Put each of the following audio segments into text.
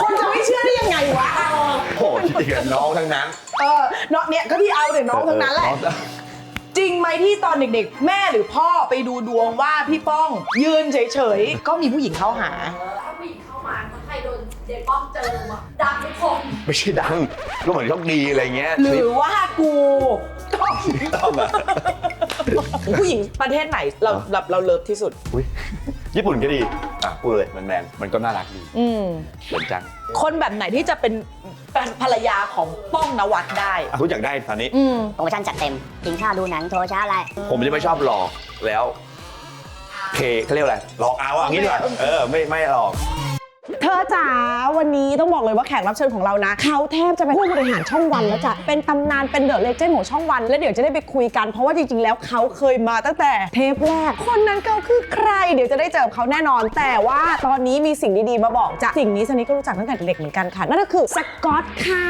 คนจะไม่เชื่อได้ยังไงวะโอ้โหจริงๆอะน้องทั้งนั้น เออเนาะเนี่ยก็ที่เอาเดี๋ยวน้องทั้งนั้นแหละน้องจริงไหมที่ตอนเด็กๆ แม่หรือพ่อไปดูดวงว่าพี่ป้อง ยืนเฉยๆ ก็มีผู้หญิงเข้าหา ถ้าผู้หญิงเข้ามาถ้าใครโดนเจ๊ป้อมเจออะดังทุกคนไม่ใช่ดัง ก็เหมือนโชคดีอะไรเงี้ยหรือว่ากูต้องต้องอะผู้หญิงประเทศไหนเราเราเราเลิฟที่สุด อุ๊ย ญี่ปุ่นก็ดี อะพูดเลยมันแมนๆมันก็น่ารักดีอืมเหมือนจังคนแบบไหนที่จะเป็นภรรยาของป้องนวัดได้ อะคุณอยากได้ตอนนี้ อืม โปรโมชั่นจัดเต็ม กินข้าวดูหนังโทรช้าอะไร ผมจะไม่ชอบหลอกแล้ว เคเขาเรียกอะไรหลอกเอาอะอย่างนี้ดีกว่าเออไม่ไม่หลอก เธอจ๋าวันนี้ต้องบอกเลยว่าแขกรับเชิญของเรานะ เขาแทบจะเป็นผู้บริหารช่องวันแล้วจ้ะเป็นตำนานเป็นเดอะเลเจนด์ของช่องวัน แล้วเดี๋ยวจะได้ไปคุยกันเพราะว่าจริงๆแล้วเขาเคยมาตั้งแต่เทปแรก คนนั้นก็คือใคร เดี๋ยวจะได้เจอเขาแน่นอน แต่ว่าตอนนี้มีสิ่งดีๆมาบอกจ้ะสิ่งนี้ซันนี่ก็รู้จักตั้งแต่เด็กเหมือนกันค่ะนั่นก็คือสกอตค่ะ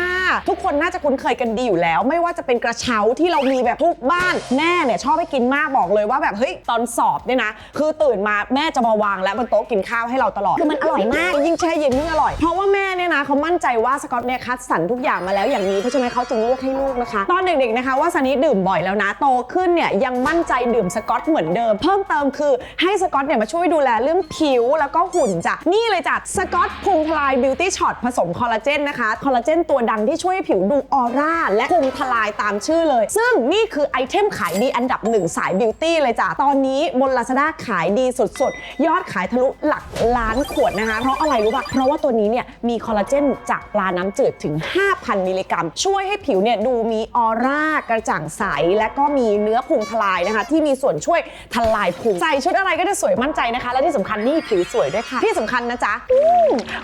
ทุกคนน่าจะคุ้นเคยกันดีอยู่แล้ว ไม่ว่าจะเป็นกระเช้าที่เรามีแบบทุกบ้านแม่เนี่ยชอบให้กินมากบอกเลยว่าแบบเฮ้ยตอนสอบเนี่ยนะ คือตื่นมาแม่จะมาวางแล้วบนโต๊ะกินข้าวให้เราตลอดคือมันอร่อยมากยิ่งแช่เย็นยิ่งอร่อย เพราะว่าแม่เนี่ยนะเขามั่นใจว่าสกอตเนี่ยคัดสรรทุกอย่างมาแล้วอย่างนี้เพราะฉะนั้นเขาจึงเลือกให้ลูกนะคะ ตอนเด็กๆนะคะว่าซันนี่ดื่มบ่อยแล้วนะโตขึ้นเนี่ยยังมั่นใจดื่มสกอตเหมือนเดิม เพิ่มเติมคือให้สกอตเนี่ยมาช่วยดูแลเรื่องผิวแล้วก็หุ่นจ้ะนี่เลยจ้ะสกอตพุงทลายบิวตี้ช็อตผสมคอลลาเจนนะคะคอลลาเจนตัวดังที่ช่วยให้ผิวดูออร่าและพุงทลายตามชื่อเลย ซึ่งนี่คือไอเทมขายดีอันดับหนึ่งสายบิวตี้เลยจ้ะตอนนี้บน Lazada ขายดีสุดๆ ยอดขายทะลุหลักล้านขวดนะคะเพราะอะไรรู้ป่ะ เพราะว่าตัวนี้เนี่ยมีคอลลาเจนจากปลาน้ำจืดถึง 5,000 มิลลิกรัม ช่วยให้ผิวเนี่ยดูมีออร่ากระจ่างใส และก็มีเนื้อพุงทลายนะคะ ที่มีส่วนช่วยทลายพุงใส่ชุดอะไรก็จะสวยมั่นใจนะคะ และที่สำคัญนี่ผิวสวยด้วยค่ะ ที่สำคัญนะจ๊ะ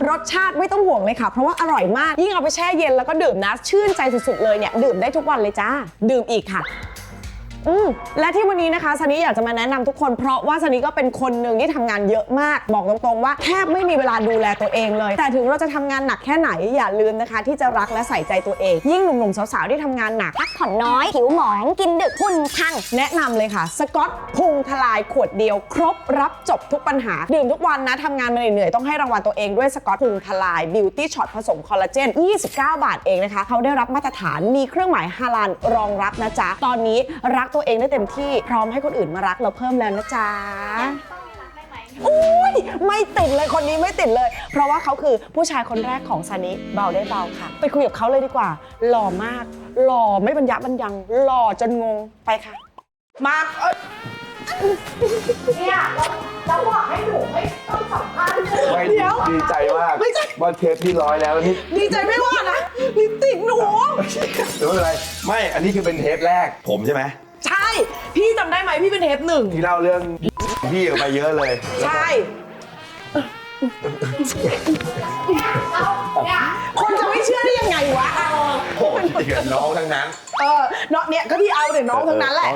รสชาติไม่ต้องห่วงเลยค่ะ เพราะว่าอร่อยมากยิ่งเอาไปแช่เย็นแล้วก็ดื่มนะชื่นใจสุดๆเลยเนี่ยดื่มได้ทุกวันเลยจ้าดื่มอีกค่ะ อืมและที่วันนี้นะคะซันนี่อยากจะมาแนะนำทุกคน เพราะว่าซันนี่ก็เป็นคนหนึ่งที่ทำงานเยอะมาก บอกตรงๆว่าแทบไม่มีเวลาดูแลตัวเองเลย แต่ถึงเราจะทำงานหนักแค่ไหนอย่าลืมนะคะ ที่จะรักและใส่ใจตัวเอง ยิ่งหนุ่มๆสาวๆที่ทำงานหนัก พักผ่อนน้อย ผิวหมอง กินดึกหุ่นพัง แนะนำเลยค่ะ สกอตพุงทลายขวดเดียว ครบรับจบทุกปัญหา ดื่มทุกวันนะทำงานมาเหนื่อยๆ ต้องให้รางวัลตัวเองด้วยสกอตพุงทลายบิวตี้ช็อตผสมคอลลาเจน 29 บาทเองนะคะ เขาได้รับมาตรฐานมีเครื่องหมายฮาลาลรองรับนะจ๊ะ ตอนนี้รักตัวเองได้เต็มที่พร้อมให้คนอื่นมารักเราเพิ่มแล้วนะจ๊ะอุ้ยไม่ติดเลยคนนี้ไม่ติดเลย เพราะว่าเขาคือผู้ชายคนแรกของซานิเบาได้เบาค่ะ ไปคุยกับเขาเลยดีกว่า หล่อมาก หล่อไม่บรรยะบรรยัง หล่อจนงงไปค่ะ มาเอ้ยเนี่ยแล้วแล้วบอกให้หนูไม่ต้องสัมภาษณ์เลยไม่เดี๋ยวดีใจมากไม่ใช่ว่าเทปที่ร้อยแล้วนี่ดีใจไม่ว่านะลิปติกหนูเดี๋ยวไม่เป็นไรไม่อันนี้คือเป็นเทปแรกผมใช่ไหมใช่ พี่จำได้ไหมพี่เป็นเทปหนึ่ง ที่เล่าเรื่อง พี่ออกมาเยอะเลยใช่เนี่ยคนจะไม่เชื่อได้ยังไงวะ โอ้โหจริงๆอะน้องทั้งนั้น เออเนาะเนี่ยก็ที่เอาเดี๋ยวน้องทั้งนั้นแหละ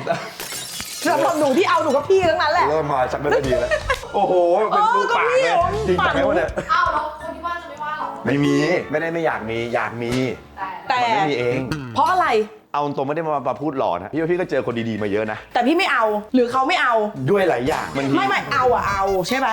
น้องสำหรับหนูที่เอาหนูก็พี่ทั้งนั้นแหละ เริ่มมาชักไม่ค่อยดีแล้ว โอ้โห เป็นรูปปากเลยเออก็พี่จริงจังไหมวะเนี่ยเอาแล้วคนที่บ้านจะไม่ว่าหรอไม่มี ไม่ได้ไม่อยากมี อยากมีแต่แต่มันไม่มีเอง เพราะอะไร เอาตรงไม่ได้มามาพูดหล่อนะพี่ว่าพี่ก็เจอคนดีๆมาเยอะนะ แต่พี่ไม่เอาหรือเขาไม่เอา ด้วยหลายอย่างบางทีไม่ไม่เอาอะเอาใช่ไหม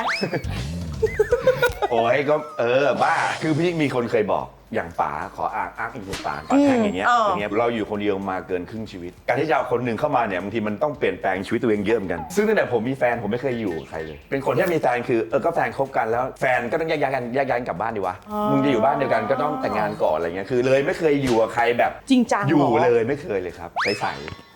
โอ้ยก็เออบ้า คือพี่มีคนเคยบอก อย่างป๋าขออ้างอ้างอิงคุณป๋าป๋าแทงอย่างเงี้ยอืมเอออย่างเงี้ยเราอยู่คนเดียวมาเกินครึ่งชีวิต การที่จะเอาคนหนึ่งเข้ามาเนี่ยบางทีมันต้องเปลี่ยนแปลงชีวิตตัวเองเยอะเหมือนกัน ซึ่งตั้งแต่ผมมีแฟนผมไม่เคยอยู่กับใครเลย เป็นคนที่มีแฟนคือเออก็แฟนคบกันแล้วแฟนก็ต้องแยกย้ายกันแยกย้ายกันกลับบ้านดีวะมึงจะอยู่บ้านเดียวกันก็ต้องแต่งงานก่อนอะไรเงี้ยคือ เลยไม่เคยอยู่กับใครแบบจริงจังอยู่หรเลยไม่เคยเลยครับใสแต่ว่า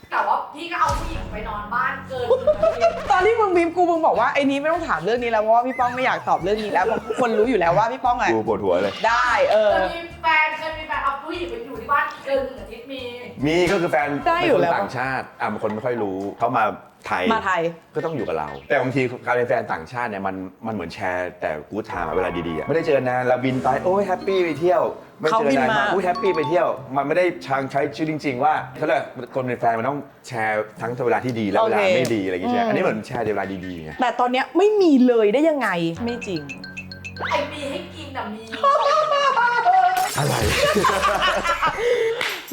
พี่ก็เอาผู้หญิงไปนอนบ้านเกินหนึ่งอาทิตย์ตอนที่มึงบีมกูมึงบอกว่าไอ้นี้ไม่ต้องถามเรื่องนี้แล้วเพราะว่าพี่ป้องไม่อยากตอบเรื่องนี้แล้วเพราะคนรู้อยู่แล้วว่าพี่ป้องๆอะกูปวดหัวเลย ได้เออเคยมีแฟนเคยมีแฟนเอาผู้หญิงไปอยู่ที่ บ้านเกินหนึ่งอาทิตย์มี มีก็คือแฟนได้อยู่แล้วเป็นคนต่างชาติอะบางคนไม่ค่อยรู้เขามาไทย มาไทย ก็ต้องอยู่กับเรา แต่บางทีการเป็นแฟนต่างชาติเนี่ยมันมันเหมือนแชร์แต่กูดไทม์อะเวลาดีๆอะไม่ได้เจอนานเราบินไปโอ้ยแฮปปี้ไปเที่ยวไม่เขาเจอบินนานมามาอุ้ยแฮปปี้ไปเที่ยว มันไม่ได้ชางใช้ชีวิตจริง ๆ ว่าเขาเรียกคนเป็นแฟนมันต้องแชร์ทั้งเวลาที่ดีและเวลาไม่ดีอะไรอย่างเงี้ยใช่ไหมอันนี้เหมือนแชร์เวลาดีๆไงแต่ตอนเนี้ยไม่มีเลยได้ยังไงไม่จริง ไอ้มีให้กินอะมี อะไร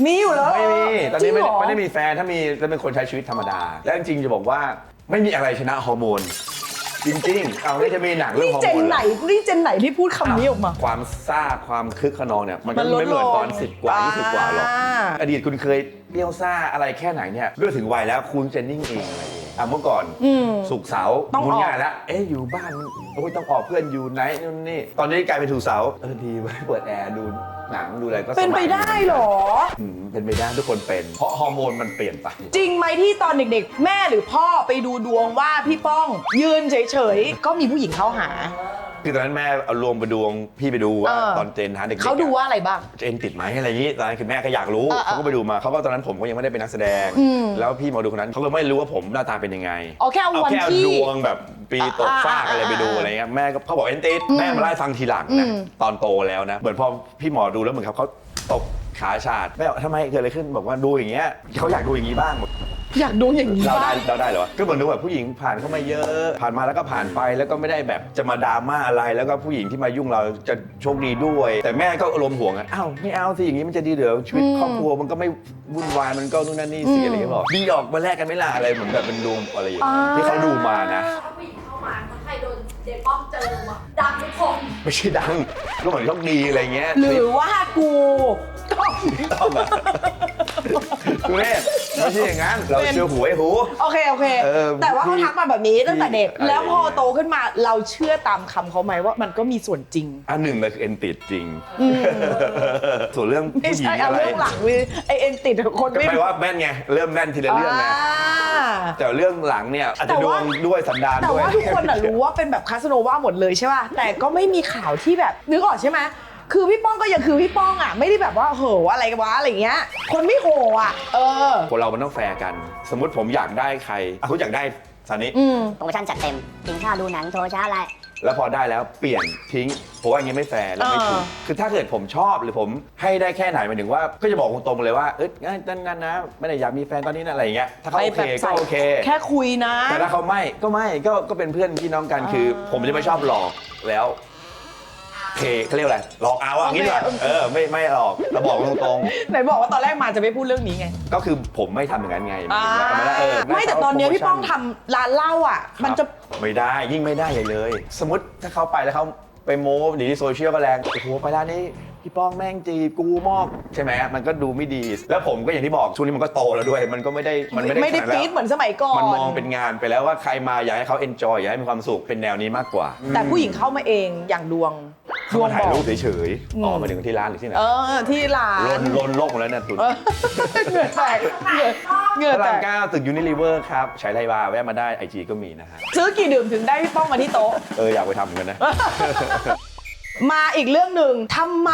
มีอยู่แล้วไม่มีตอนนี้ไม่จริงเหรอไม่ได้มีแฟนถ้ามีจะเป็นคนใช้ชีวิตธรรมดา และจริงๆจะบอกว่าไม่มีอะไรชนะฮอร์โมน จริงๆเอาไม่จะมีหนังเรื่องนี่ฮอร์เจโมนนไหนเหรอนี่เจนไหนที่พูดคำนี้ออกมา ความซ่าความคึกขนองเนี่ยมันก็มันลดไม่เหมือนตอน ลงสิบกว่าอ่ายี่สิบกว่าหรอกอดีตคุณเคยเปรี้ยวซ่าอะไรแค่ไหนเนี่ยเรื่องถึงวัยแล้วคุณจะนิ่งเองอะไรเอง อะเมื่อก่อนอืม สุกร์เสาร์ต้องออก มุนงานแล้วเอ๊ะอยู่บ้านโอ้ยต้องออกเพื่อนอยู่ไหนนู่นนี่ตอนนี้กลายเป็นถูกร์เสาร์เออดีไว้ยเปิดแอร์ดูหนังดูอะไรก็สบายเป็นไปได้เหรอ อืมเป็นไปได้ทุกคนเป็น เพราะฮอร์โมนมันเปลี่ยนไป จริงไหมที่ตอนเด็กๆ แม่หรือพ่อไปดูดวงว่าพี่ป้อง ยืนเฉยๆ ก็มีผู้หญิงเข้าหา คือตอนนั้นแม่เอารวมไปดวงพี่ไปดูว่าเออ ตอนเจนหาเด็กๆเขาดูอะว่าอะไรบ้าง เจนติดไหมอะไรอย่างนี้ตอนนั้นคือแม่ก็อยากรู้เออเออ เขาก็ไปดูมาเขาก็ตอนนั้นผมก็ยังไม่ได้เป็นนักแสดงอืมแล้วพี่หมอดูคนนั้นเขาก็ไม่รู้ว่าผมหน้าตาเป็นยังไงเอาแค่เอาวันแค่ที่ ดวงแบบปีตกอ่าฟากอะไรอ่าไปดูอ่าอะไรเงี้ยแม่ก็เขาบอกเอ็นติดแม่มาไล่าให้ฟังทีหลังอืนะมตอนโตแล้วนะ เหมือนพอพี่หมอดูแล้วเหมือนครับเขาตกขาชาดแม่บอกทำไมเกิดอะไรขึ้นบอกว่าดูอย่างเงี้ยเขาอยากดูอย่างนี้บ้าง อยากดูอย่างนี้เราได้บ้าง เราได้เหรอวะก็เหมือนดูแบบผู้หญิงผ่านเข้ามาเยอะ ผ่านมาแล้วก็ผ่านไปแล้วก็ไม่ได้แบบจะมาดราม่าอะไร แล้วก็ผู้หญิงที่มายุ่งเราจะโชคดีด้วย แต่แม่ก็อารมณ์ห่วงอะอ้าวไม่เอาสิอย่างนี้มันจะดีเดี๋ยวชีวิตครอบครัวมันก็ไม่วุ่นวายมันก็นู่นนั่นนี่สิอะไรอย่างเงี้ยบอกดีออกมาแลกกันไหม่ล่ะอะไรเหมือนแบบเป็นดวงอะไรอย่างเงี้ยที่เขาดูมานะถ้าผู้หญิงเข้ามาถ้าใครโดนเดป้อมเจอว่ะดังทุกคน ไม่ใช่ดังก็เหมือนโชคดีอะไรเงี้ย หรือว่ากู ต้องต้องอะคุณแม่ไม่ใช่อย่างนั้น เราเชื่อหูไอ้หู โอเค โอเค เออแต่ว่าเขาพี่ทักมาแบบนี้ตั้งแต่เด็ก พี่ แล้วพอโตขึ้นมาเราเชื่อตามคำเขาไหมว่ามันก็มีส่วนจริง อันหนึ่งเลยคือเอ็นติดจริง ส่วนเรื่องไม่ผู้หญิงใช่เอาอะไรเรื่องหลังเลยไอเอ็นติดคนก็ไม่แปลว่าแม่นไง เริ่มแม่นทีละเรื่องไง อ่า แต่เรื่องหลังเนี่ยอาจแต่จะดวว่า งด้วยสันดานแต่ด้วย ว่าทุกคนอะรู้ว่าเป็นแบบคาสโนวาหมดเลยใช่ป่ะ แต่ก็ไม่มีข่าวที่แบบนึกออกใช่ไหม คือพี่ป้องก็ยังคือพี่ป้องอะไม่ได้แบบว่าโหอะไรกันวะอะไรเงี้ย คนไม่โหอะเออ คนเรามันต้องแฟร์กัน สมมติผมอยากได้ใครอะคุณอยากได้ซานิอืม โปรโมชั่นจัดเต็ม กินข้าวดูหนังโทรช้าไลน์แล้วพอได้แล้วเปลี่ยนทิ้งผมว่าอย่างนี้ไม่แฟร์และไม่ถูกเออ คือถ้าเกิดผมชอบหรือผมให้ได้แค่ไหนหมายถึงว่าก็จะบอกตรงๆเลยว่าเอ้ยงั้นงั้นนะ ไม่ได้อยากมีแฟนตอนนี้นะอะไรอย่างเงี้ยถ้าเขาโอเคไปแบบก็ใส่โอเค แค่คุยนะ แต่ถ้าเขาไม่ก็ไม่ก็ก็เป็นเพื่อนพี่น้องกันคือ ผมจะไม่ชอบหลอกแล้ว เคเขาเรียกอะไรหลอกเอาอะอย่างนี้ดีกว่าโอเคเออไม่ไม่หลอกเราบอกตรงไหนบอกว่าตอนแรกมาจะไม่พูดเรื่องนี้ไง ๆ ก็คือผมไม่ทำอย่างนั้นไงอ่าหมายถึงว่าเออไม่แต่ตอนเนี้ยพี่ป้องทำร้านเหล้าอะ มันจะครับไม่ได้ยิ่งไม่ได้ใหญ่เลย สมมติถ้าเขาไปแล้วเขาไปโม้ดีที่โซเชียลก็แรงโอ้โหไปร้านนี้พี่ป้องแม่งจีบกูมอกใช่ไหมมันก็ดูไม่ดี แล้วผมก็อย่างที่บอกช่วงนี้มันก็โตแล้วด้วย มันก็ไม่ได้มันไม่ได้ไม่ได้ขนานั้นฟีดเหมือนสมัยก่อน มันมองเป็นงานไปแล้วว่าใครมาอยากให้เขาเอนจอยอยากให้มีความสุขเป็นแนวนี้มากกว่า แต่ผู้หญิงเข้ามาเองอย่างดวงด เขาวงมาถ่ายบอกรูปเฉยๆอ๋อมาถึงที่ร้านหรือที่ไหนเออที่ร้าลนนลนโลกหมดแล้วเนี่ยตุนเออเหงื่อแตกเหงื่อเหงื่อพระแตรามกเก้าตึกยูนิลิเวอร์ครับใช้ไรวาแวะมาได้ไอจีก็มีนะฮะซื้อกี่ดื่มถึงได้พี่ป้องมาที่โต๊ะ เอออยากไปทำเหมือนกันนะ มาอีกเรื่องหนึ่งทำไม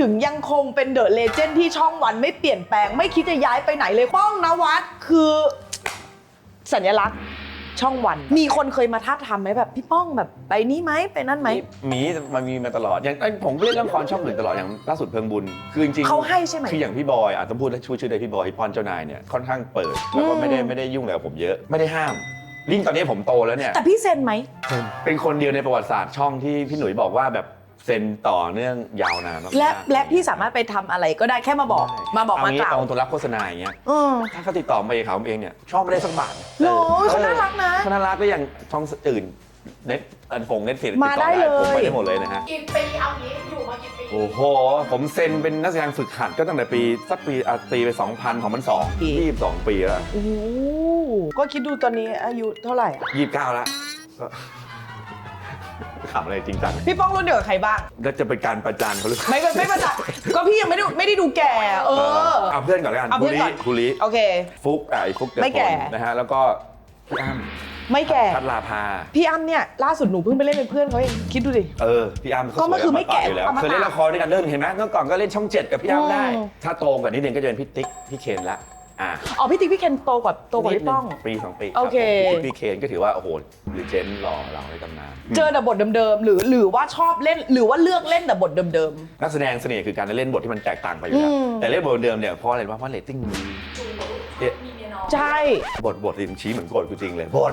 ถึงยังคงเป็นเดอะเลเจนด์ที่ช่องวันไม่เปลี่ยนแปลง ไม่คิดจะย้ายไปไหนเลยป้องนวัดคือ สัญลักษณ์ ช่องวัน มีคนเคยมาท้าบทามไหมแบบพี่ป้องแบบไปนี่ไหมไปนั่นไหม มีมันมีมาตลอด อย่างเอ้ยผมก็เล่นละครช่องอื่นตลอดอย่างล่าสุดเพิงบุญ คือจริงๆเขาให้ใช่ไหมคืออย่างพี่บอยอะต้องพูดให้ช่วยชื่อเลยพี่บอยพี่พรเจ้านายเนี่ยค่อนข้างเปิดแล้วก็ไม่ได้ไม่ได้ยุ่งอะไรกับผมเยอะไม่ได้ห้ามยิ่งตอนนี้ผมโตแล้วเนี่ยแต่พี่เซ็นไหมเป็นคนเดียวในประวัติศาสตร์ช่องที่พี่หนุ่ยบอกว่าแบบ เซ็นต่อเนื่องยาวนานมากๆและและพี่สามารถไปทำอะไรก็ได้แค่มาบอกใช่มาบอกเมากล่าวเอาตัวรับโฆษณาอย่างเงี้ยเออถ้าเขาติดต่อมาเองเขาเองเนี่ยช่องไม่ได้สักบาทเหรอเขาน่ารักนะ เขาน่ารักก็อย่างช่องอื่นเน็ตอันฟงเน็ตเฟซมาได้เลย ผมไปได้หมดเลยนะฮะ กี่ปีเอางี้อยู่มากี่ปีโอ้โห ผมเซ็นเป็นนักแสดงฝึกหัดก็ตั้งแต่ปี สักปีอะตีไป2,000ของมันสองปียี่สิบสองปีแล้วโอ้โหก็คิดดูตอนนี้อายุเท่าไหร่อะ ยี่สิบเก้าแล้วก็ขำอะไรจริงจังพี่ป้องรุ่นเดียวกับใครบ้างก็จะเป็นการประจานเขาหรือเปล่าไม่ไม่ประจักษ์ก็พี่ยังไม่ได้ไม่ได้ดูแก่ เออเอาเพื่อนก่อนแล้วกันเอาเพื่อนก่อน คุริโอเค ฟุกอะไอ้ฟุกเดอะไม่แก่ พลนะฮะแล้วก็พี่อ้ำไม่แก่ พัทลาภาพี่อ้ำเนี่ยล่าสุดหนูเพิ่งไปเล่นเป็นเพื่อนเขาเองคิดดูดิ เออพี่อ้ำเขาก็มันสวยคือไม่แก่อตะอยู่แล้วอมตะเคยเล่นละครด้วยกันเรื่องหนึ่งเห็นไหมเมื่อก่อนก็เล่นช่องเจ็ดกับพี่อ้ำได้ อืม ถ้าโตกว่านี้นึงก็จะเป็นพี่ติ๊กพี่เคนละ อะอ๋อพี่ติ๊กพี่เคนโตกว่าโตกว่าพี่ป้องนิดนึปีสองปีโอเครับผมพี่เคนก็ถือว่า โอ้โหหรือเจนหล่อเราในตำนาน เจอแต่บทเดิมๆหรือหรือว่าชอบเล่นหรือว่าเลือกเล่นแต่บทเดิม นักแสดงเสน่ห์คือการได้เล่นบทที่มันแตกต่างไปอยู่แล้ว อืม แต่เล่นบทเดิมเนี่ยเพราะอะไรวะเพราะเรตติ้งมันดีมีเมียน้น้อง ใช่ บทบทริมชี้เหมือนโกรธกูจริงเลยบท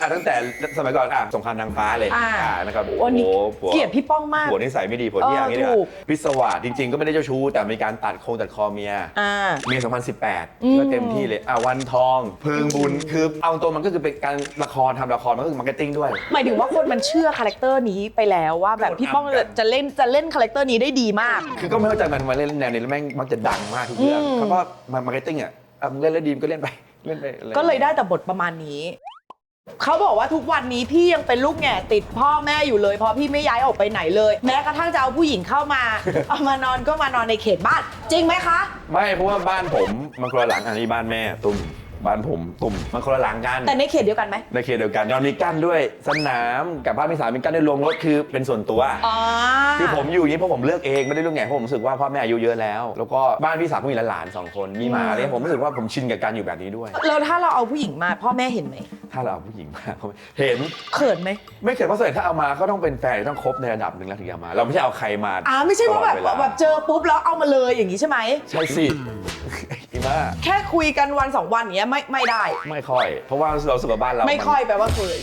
อะตั้งแต่สมัยก่อนอะสงครามนางฟ้าเลยอ่านะครับวันนี้โอ้โหผัวเกลียดพี่ป้องมาก ผัวนิสัยไม่ดีผัวเที่ยงเออนี่แหละถูกพิศวาสจริง ๆ ก็ไม่ได้เจ้าชู้แต่มีการตัดโครงตัดคอเมีย อ่า เมียอืม2018 ก็เต็มที่เลย อะวันทองเพิงบุญ คือเอาตัวมันก็คือเป็นการละครทำละคร มันก็คือมาร์เก็ตติ้งด้วย หมายถึงว่าคนมันเชื่อคาแรคเตอร์นี้ไปแล้วว่าแบบพี่ป้องจะจะเล่นจะเล่นคาแรคเตอร์นี้ได้ดีมาก คือก็ไม่เข้าใจมันมาเล่นแนวนี้แล้วแม่งมักจะดังมากทุกเรื่องอืมเขาก็มามาร์เก็ตติ้งอะ อะมึงเล่นแล้วดีมก็เล่นไปเล่นไปอะไรก็เลยได้แต่บทประมาณนี้ เขาบอกว่าทุกวันนี้พี่ยังเป็นลูกแง่ติดพ่อแม่อยู่เลย เพราะพี่ไม่ย้ายออกไปไหนเลย แม้กระทั่งจะเอาผู้หญิงเข้ามา เอามานอนก็มานอนในเขตบ้าน จริงไหมคะ ไม่เพราะว่าบ้านผมมันคนละหลังอันนี้บ้านแม่ตุ้ม บ้านผมตุ่มมันคนละหลังกัน แต่ในเขตเดียวกันไหมในเขตเดียวกันยอนมีกั้นด้วยสนามกับบ้านพี่สาวมีกั้นด้วยโรงรถคือเป็นส่วนตัว อ๋อ คือผมอยู่อย่างนี้เพราะผมเลือกเองไม่ได้เลือกไงเพราะผมรู้สึกว่าพ่อแม่อายุเยอะแล้ว แล้วก็บ้านพี่สาวก็มีหลานๆสองคนมีหมาเลยผมรู้สึกว่าผมชินกับการอยู่แบบนี้ด้วย แล้วถ้าเราเอาผู้หญิงมาพ่อแม่เห็นไหมถ้าเราเอาผู้หญิงมาเห็นเขินไหมไม่เกิดเพราะส่วนใหญ่ถ้าเอามาก็ต้องเป็นแฟนต้องคบในระดับหนึ่งแล้วถึงจะเอามา เราไม่ใช่เอาใครมาอ่าไม่ใช่ว่าแบบตลอดเวลแบบเจอปุ๊บแล้วเอามาเลยอย่างนี้ใช่ไหมใช่สิ อีบ้าแค่คุยกันวันสองวันอย่างเงี้ยไม่ไม่ได้ ไม่ค่อย เพราะว่าเรารู้สึกว่าบ้านเราไม่น ค่อยแปลว่าเคย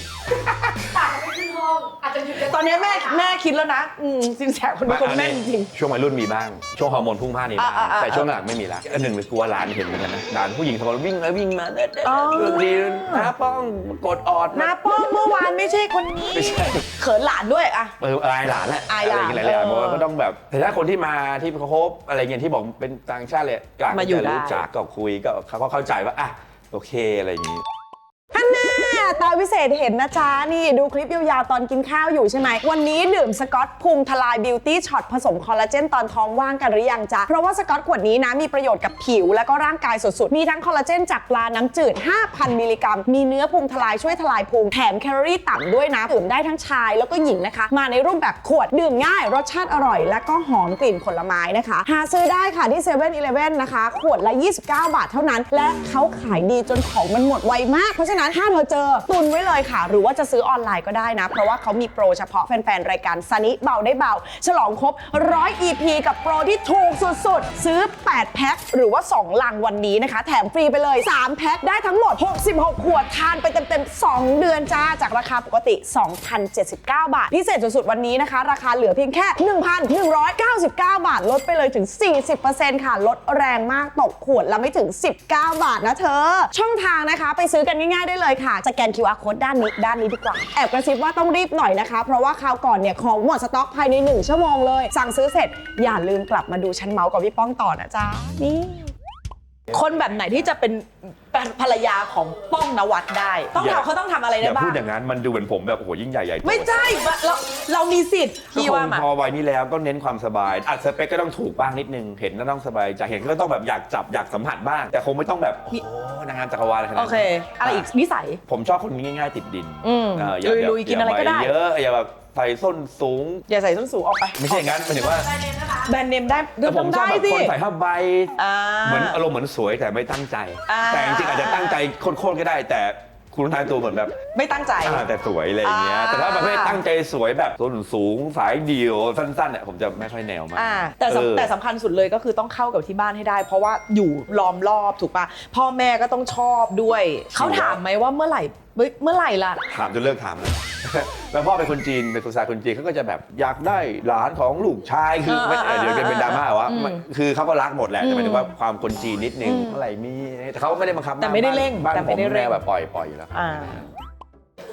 ตอนนี้แม่แม่คิดแล้วนะอืมสินแสคนเป็นคนแม่นจริง ช่วงวัยรุ่นมีบ้าง ช่วงฮอร์โมนพุ่งพล่านนี่บ้างอ่าอ่าอ่าแต่ช่วงหลังไม่มีละอันหนึ่งเลยกลัวหลานเห็นเหมือนกันนะหลานผู้หญิงสองคนวิ่งแล้ววิ่งมาเด็ดอ๋อ เรื่องดีนะป้องกดออดนาป้องเมื่อวานไม่ใช่คนนี้ไม่ใช่เขินหลานด้วยอะ เอออายหลานแหละอายหลานอะไรอย่างเงี้ยหลายๆอย่างเออเพราะว่าก็ต้องแบบแต่ถ้าคนที่มาที่เขาคบอะไรเงี้ยที่บอกเป็นต่างชาติเลยกลางมาอยู่จะรู้ได้จักก็คุยก็เขาก็เข้าใจว่าอะโอเคอะไรอย่างงี้ฮันน่า ตาวิเศษเห็นนะจ๊ะ นี่ดูคลิปยาวๆตอนกินข้าวอยู่ใช่ไหม วันนี้ดื่มสกอตพุงทลายบิวตี้ช็อตผสมคอลลาเจนตอนท้องว่างกันหรือยังจ๊ะ เพราะว่าสกอตขวดนี้นะ มีประโยชน์กับผิวแล้วก็ร่างกายสุดๆ มีทั้งคอลลาเจนจากปลาน้ำจืด 5,000 มิลลิกรัม มีเนื้อพุงทลายช่วยทลายพุงแถมแคลอรี่ต่ำด้วยนะดื่มได้ทั้งชายแล้วก็หญิงนะคะ มาในรูปแบบขวดดื่มง่าย รสชาติอร่อย และก็หอมกลิ่นผลไม้นะคะ หาซื้อได้ค่ะที่7 e เ e ่ e อนะคะ ขวดละ 29 บาทเท่านั้น และเขาขายดีจนของมันหมดไวมากเพราะฉะนั้นถ้าเธอเจอตุนไว้เลยค่ะ หรือว่าจะซื้อออนไลน์ก็ได้นะ เพราะว่าเขามีโปรเฉพาะแฟนๆ รายการซันิเบาได้เบา ฉลองครบ 100 EP กับโปรที่ถูกสุดๆ ซื้อ 8 แพ็คหรือว่า 2 ลังวันนี้นะคะ แถมฟรีไปเลย 3 แพ็คได้ทั้งหมด 66 ขวดทานไปเต็มๆ 2 เดือนจ้า จากราคาปกติ 2,079 บาท พิเศษสุดๆ วันนี้นะคะ ราคาเหลือเพียงแค่ 1,199 บาท ลดไปเลยถึง 40%ค่ะ ลดแรงมากตกขวดละไม่ถึง 19 บาทนะเธอ ช่องทางนะคะ ไปซื้อกันง่ายๆได้เลยค่ะสแกน QR code ด้านนี้ด้านนี้ดีกว่า แอบกระซิบว่าต้องรีบหน่อยนะคะ เพราะว่าคราวก่อนเนี่ยของหมดสต็อกภายใน 1 ชั่วโมงเลย สั่งซื้อเสร็จอย่าลืมกลับมาดูชั้นเมาส์กับพี่ป้องต่อนะจ๊ะนี่ คนแบบไหนที่จะเป็นภรรยาของป้องนวัดได้ ต้องอย่าทำเขาต้องทำอะไรอได้ย่าบ้าพูดงอย่างนั้นมันดูเหมือนผมแบบโอ้โหยิ่งใหญ่ใหญ่โตไม่ใช่เราเรามีสิทธิ์ก็พี่คว่างมา พอวัยนี้แล้วก็เน้นความสบายอัดสเปคก็ต้องถูกบ้างนิดนึงเห็นก็ต้องสบายใจเห็นก็ต้องแบบอยากจับอยากสัมผัสบ้าง แต่คงไม่ต้องแบบโอ้โหนางงามจักรวาลอะไรขนาดโอนั้นเค อะไรอีกนิสัย ผมชอบคนง่ายๆติดดินอืมเอย่าอาลุยๆกินอะไรก็ได้ย่าปเยอะอย่าแบบ ใส่ส้นสูง อย่าใส่ส้นสูงออกไปไม่ใช่อย่างนั้นหมายถึงว่าไปเลยนะคะแบรนด์เนมได้แต่ผมชอบได้แบบสิคนใส่ผ้าใบอ่า เหมือนอารมณ์เหมือนสวยแต่ไม่ตั้งใจ อ่า แต่จริงๆอาจจะตั้งใจโคตรๆก็ได้ แต่คุณทายตัวเหมือนแบบไม่ตั้งใจ อ่าแต่สวยอะไรอย่างเงี้ยอ่า แต่ถ้าประเภทตั้งใจสวยแบบส้นสูงสายเดียวสั้นๆเนี่ยผมจะไม่ค่อยแนวมากอ่าแต่สำเออ แต่สำคัญสุดเลยก็คือต้องเข้ากับที่บ้านให้ได้ เพราะว่าอยู่ล้อมรอบถูกปะพ่อแม่ก็ต้องชอบด้วย เขาถามไหมว่าเมื่อไหร่ เฮ้ยเมื่อไหร่ล่ะ ถามจนเลิกถามแล้ว แล้วพ่อเป็นคนจีนเป็นคนสายคนจีนเขาก็จะแบบอยากได้หลานของลูกชายคือไม่อ่าเดี๋ยวจะเป็นดราม่าว่าอืมคือเขาก็รักหมดแหละแต่หมายถึงว่าอืมความคนจีนนิดนึงอืมเมื่อไหร่มีแต่เขาก็ไม่ได้บังคับแต่ไม่ได้เร่งบ้านแต่ผไม่มได้เร่งแนวแบบปล่อยปล่อยอยู่แล้วอ่า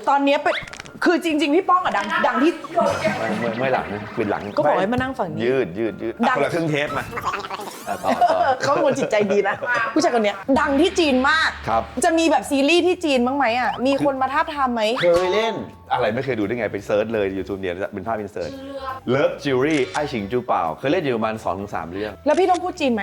ตอนเนี้ยเป็นคือจริง ๆ พี่ป้องอะดังดังที่ เมื่อยเมื่อยหลังเป็นหลังก็บอกให้มานั่งฝั่งนี้ยืดยืดยืดดัอะงคนละครึ่งเทปมาอะต่อต่อ เขาเป็นคนจิตใจดีนะ ผู้ชายคนเนี้ยดังที่จีนมาก ครับ จะมีแบบซีรีส์ที่จีนบ้างไหมอะ มีคนมาทาบทามไหม เคยเล่น อะไรไม่เคยดูได้ไงไปเซิร์ชเลยยูทูบเนี่ยเป็นภาพอินเสิร์ตเลิฟจิวรี่ไอชิงจูเป่า เคยเล่นอยู่ประมาณ2อถึงสเรื่อง แล้วพี่ต้องพูดจีนไหม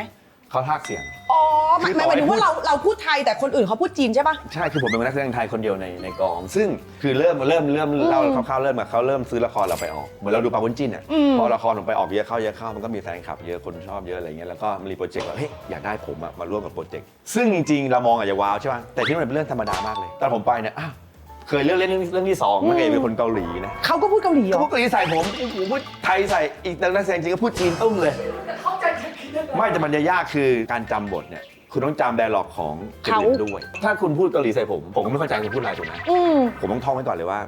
เขาทากเสียง อ๋อหมายคือต่อหมายถึงให้พูว่าดเราเราพูดไทยแต่คนอื่นเขาพูดจีนใช่ปะ ใช่คือผมเป็นนักแสดงไทยคนเดียวในในกอง ซึ่งคือเริ่มเริ่มเริ่มเล่าคร่าวๆเริ่มมาเขาเริ่มซื้อละครเราไปออกเหมือนเราดูปาวุ้นจิ้นอะอืมพอละครผมไปออกเยอะเข้าเยอะเข้ามันก็มีแฟนคลับเยอะคนชอบเยอะอะไรเงี้ยแล้วก็มีโปรเจกต์ว่าเฮ้ยอยากได้ผมอะมาร่วมกับโปรเจกต์ซึ่งจริงๆเรามองอาจจะว้าวใช่ป่ะแต่ที่มันเป็นเรื่องธรรมดามากเลยตอนผมไปเนี่ยอ้าวเคยเลือกเล่นเรื่องเรื่องที่สองมันเคยเป็นคนเกาหลีนะ เขาก็พูดเกาหลีเหรเขาอพูดเกาหลีใส่ผมโอ้โหพูดไทยใส่อีกนักแสดงจริงก็พูดจีนตุ้มเลย ไม่แต่มันจะยากคือการจำบทเนี่ยคุณต้องจำไดร์ล็อกของเกาเขาหลีด้วย ถ้าคุณพูดเกาหลีใส่ผม ผมก็ไม่เข้าใจคุณพูดอะไรถูกไหมอืมผมต้องท่องไว้ก่อนเลยว่า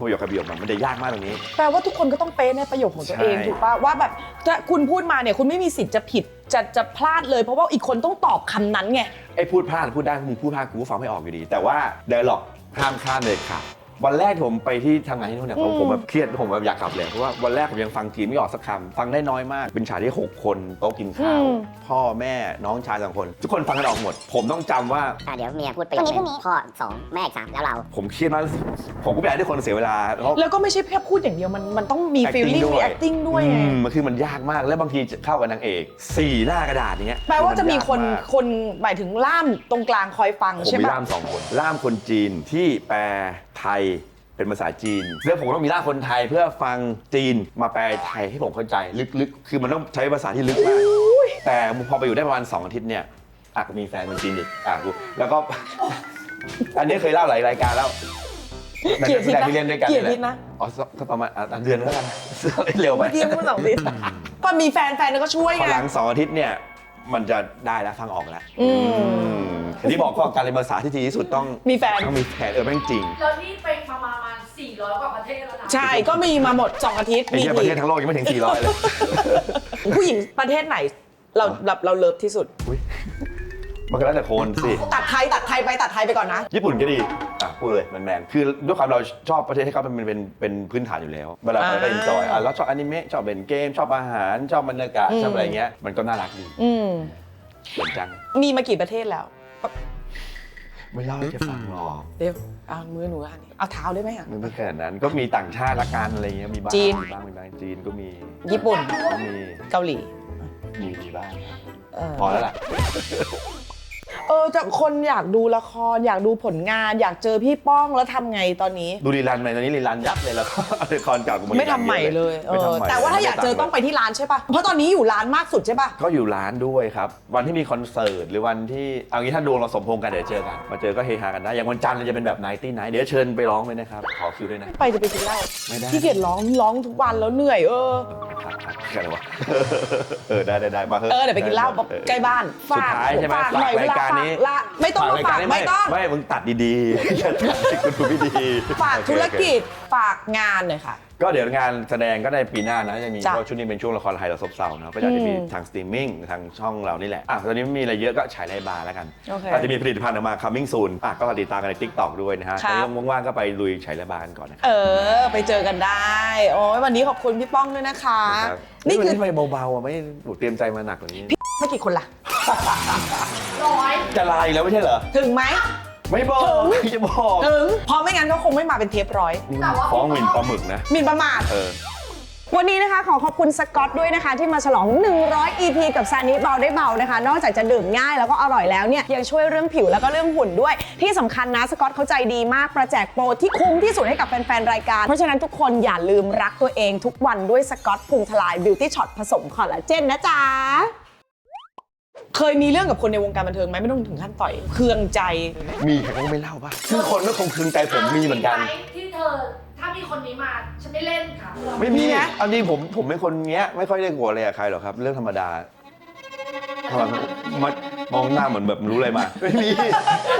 ประโยคกับประโยคมันมันจะยากมากตรงนี้ แปลว่าทุกคนก็ต้องเป๊ะในประโยคของตัวเองใช่ ถูกป่ะว่าแบบถ้าคุณพูดมาเนี่ยคุณไม่มีสิทธิ์จะผิดจะจะพลาดเลย เพราะว่าอีกคนต้องตอบคำนั้นไง ไอ้พูดพลาดพูดได้มึงพูดพลาดกูก็ฟังไม่ออกอยู่ดี แต่ว่าไดร์ล็อกห้ามข้ามเลยค่ะ วันแรกผมไปที่ทำงานที่นู่นเนี่ยผมอืมผมแบบเครียดผมแบบอยากกลับเลยเพราะว่าวันแรกผมยังฟังจีนไม่ออกสักคำฟังได้น้อยมาก เป็นฉากที่ 6 คนโต๊ะกินข้าวพ่อแม่น้องชายสองคน ทุกคนฟังกันออกหมด ผมต้องจำว่า อะเดี๋ยวเมียพูดประโยคนึงพ่อสองแม่อีกสามแล้วเรา ผมเครียดมากผมก็ไม่อยากให้ทุกคนเสียเวลาเพราะแล้วก็ไม่ใช่แค่พูดอย่างเดียวมันมันต้องมี acting feeling มีด้วย acting ด้วยไงอืมมันคือมันยากมากแล้วบางทีจะเข้ากับนางเอกสี่หน้ากระดาษอย่างเงี้ยแปลว่าจะมีคนยากากคนหมายถึงล่ามตรงกลางคอยฟังผมใช่มีปะ ล่ามสองคนล่ามคนจีนที่แปล ไทยเป็นภาษาจีนแล้วผมต้องมีล่ามคนไทยเพื่อฟังจีนมาแปลไทยให้ผมเข้าใจลึกๆ คือมันต้องใช้ภาษาที่ลึกมาก แต่พอไปอยู่ได้ประมาณ2อาทิตย์เนี่ยอะก็มีแฟนคนจีนอีกอะกูแล้วก็ อันนี้เคยเล่าหลายรายการแล้วเกลียดทิศแต่นะที่เล่นด้วยกันเกลียดแหละทิศนะอ๋อก็ประมาณอะเดือนแล้วกันเร็วไปเมื่อกี้พูดสองทิศพอมีแฟนแฟนก็ช่วยพอไงหลังสองอาทิตย์เนี่ย มันจะได้แล้วฟังออกแล้วอืม อย่างที่บอกก็การเรียนภาษาที่ดีที่สุดต้องมีแฟน ต้องมีแฟนเออแม่งจริงแล้วนี่ไปประมาณประมาณ400 กว่าประเทศแล้วนะ ใช่ก็มีมาหมดสองอาทิตย์ไอ้มีเหี้ยประเทศทั้งโลกยังไม่ถึง400เลย ผู้หญิงประเทศไหน เราเราเราเลิฟที่สุด อุ๊ย มันก็แล้วแต่คนสิ ตัดไทยตัดไทยไปตัดไทยไปก่อนนะ ญี่ปุ่นก็ดี อะพูดเลยแมนๆ คือด้วยความเราชอบประเทศที่เขาเป็นเป็นเป็นพื้นฐานอยู่แล้ว เวลาไปก็อ่าอินจอยอะเราชอบอนิเมะชอบเป็นเกม ชอบอาหาร ชอบบรรยากาศอืมชอบอะไรเงี้ย มันก็น่ารักดีอืมเหมือนจัง มีมากี่ประเทศแล้ว ไม่เล่าให้แกฟังหรอกเดี๋ยวเอามือหนูอันนี้เอาเท้าได้ไหมอะ มันไม่ขนาดนั้น ก็มีต่างชาติละกันอะไรเงี้ย มีบ้างจีน มีบ้างมีบ้างจีนก็มี ญี่ปุ่น ก็มี เกาหลี มีมีบ้าง เออพอแล้วล่ะ เออแต่คนอยากดูละครอยากดูผลงาน อยากเจอพี่ป้องแล้วทำไงตอนนี้ ดูรีรันไหมตอนนี้รีรันยับเลยแล้วก็ละครเก่ากูาไม่ทำใหม่เลยเอไม่อทำใหม่แต่ว่าถ้าอยากเจอต้องไปที่ร้านใช่ปะเพราะตอนนี้อยู่ร้านมากสุดใช่ปะก็อยู่ร้านด้วยครับ วันที่มีคอนเสิร์ตหรือวันที่เอางี้ถ้าดวงเราสมพงษ์กันเดี๋ยวเจอกัน มาเจอก็เฮฮากันได้อย่างวันจันทร์เราจะเป็นแบบไนตี้ไนท์เดี๋ยวเชิญไปร้องเลยนะครับขอคิวด้วยนะ ไปจะไปกินเหล้าไม่ได้ขี้เกียจร้องร้องทุกวันแล้วเหนื่อยเออ ครับครับอะไรวะเออได้ได้ได้มาถะเออเดี๋ยวไปกินเหล้าบอกใกล้บ้านสุดท้ายใช่ไหมฝากหน่อยฝเวลารายการฝากนี้ละไม่ต้องมาฝากรยรนี้ไม่ต้อง ไม่ มึงตัดดีๆอย่าตัดให้คุณดูไม่ดีฝากโอเคธุรโอเคกิจฝากงานหน่อยค่ะ ก็เดี๋ยวงานแสดงก็ได้ปีหน้านะจะมีจ้ะเพราะช่วงนี้เป็นช่วงละครไทยเราซบเซาเนาะก็อยากจะมีอืมทางสตรีมมิ่งทางช่องเรานี่แหละอะตอนนี้ไม่มีอะไรเยอะก็ฉายไรบาร์แล้วกันโอเคอาจจะมีผลิตภัณฑ์ออกมา coming soon อะก็ติดตามกันใน TikTok ด้วยนะฮะครัตบอนนี้ว่างๆก็ไปลุยฉายไรบาร์กันก่อนนะครับ เออ ไปเจอกันได้ โอ้ยวันนี้ขอบคุณพี่ป้องด้วยนะคะครับนี่นี่คืคืออทำไมเบาๆอะไม่เตรียมใจมาหนักกว่านี้ ไม่กี่คนล่ะ ร้อยจะลาอีกแล้วไม่ใช่เหรอ ถึงไหม ไม่บอกถึงจะบอกถึง เพราะไม่งั้นก็คงไม่มาเป็นเทปร้อยนี่มันฟ้องหมิ่นปลาหมึกนะหมินประมาท เออ วันนี้นะคะขอขอบคุณสกอตด้วยนะคะ ที่มาฉลอง 100 EP กับซานิเบาได้เบานะคะ นอกจากจะดื่มง่ายแล้วก็อร่อยแล้วเนี่ยยังช่วยเรื่องผิวแล้วก็เรื่องหุ่นด้วย ที่สำคัญนะสกอตเขาใจดีมากประแจกโปรที่คุ้มที่สุดให้กับแฟนๆรายการ เพราะฉะนั้นทุกคนอย่าลืมรักตัวเองทุกวันด้วยสกอตพุงทลายบิวตี้ช็อตผสมคอลลาเจนนะจ๊ะ เคยมีเรื่องกับคนในวงการบันเทิงไหมไม่ต้องถึงขั้นต่อยเคืองใจ มีใครก็ไม่เล่าป่ะคือคนก็คงคืนใจผมมีเหมือนกันไหที่เธอถ้ามีคนนี้มาฉันไม่เล่นค่ะไม่มีมีไหมเอาจริงผมผมเป็นคนเงี้ย ไม่ค่อยได้กลัวอะไรกับใครหรอกครับ เรื่องธรรมดาทำไมมามองหน้าเหมือนแบบรู้อะไรมาไม่มี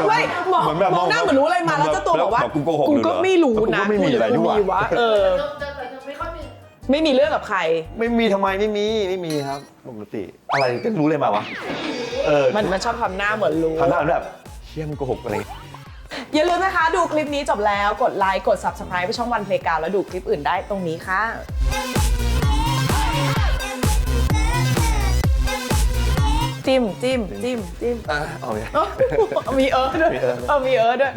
ไม่มองเหมือนแบบมองหน้าเหมือนรู้อะไรมาแล้วเจ้าตัวบอกว่ากูโกหกกูเลยเหรก็อไม่รู้นะกูก็ไม่มีอะไรกูด้วยมีวะเออ เธอ ไม่มีเรื่องกับใคร ไม่มีทำไมไม่มีไม่มีครับปกติ อะไรจะรู้เลยมาวะเออมันมันชอบทำหน้าเหมือนรู้ ทำหน้าแบบเชี่ยมงโกหกอะไรอย่าลืมนะคะ ดูคลิปนี้จบแล้วกดไลค์กด subscribe ไปช่องวันเพลงการแล้วดูคลิปอื่นได้ตรงนี้ค่ะ จิ้มจิ้มจิ้มจิ้มอะเอาไงเอ้ามีเอิร์ธด้วยมีเอิร์ธ เออมีเอิร์ธด้วย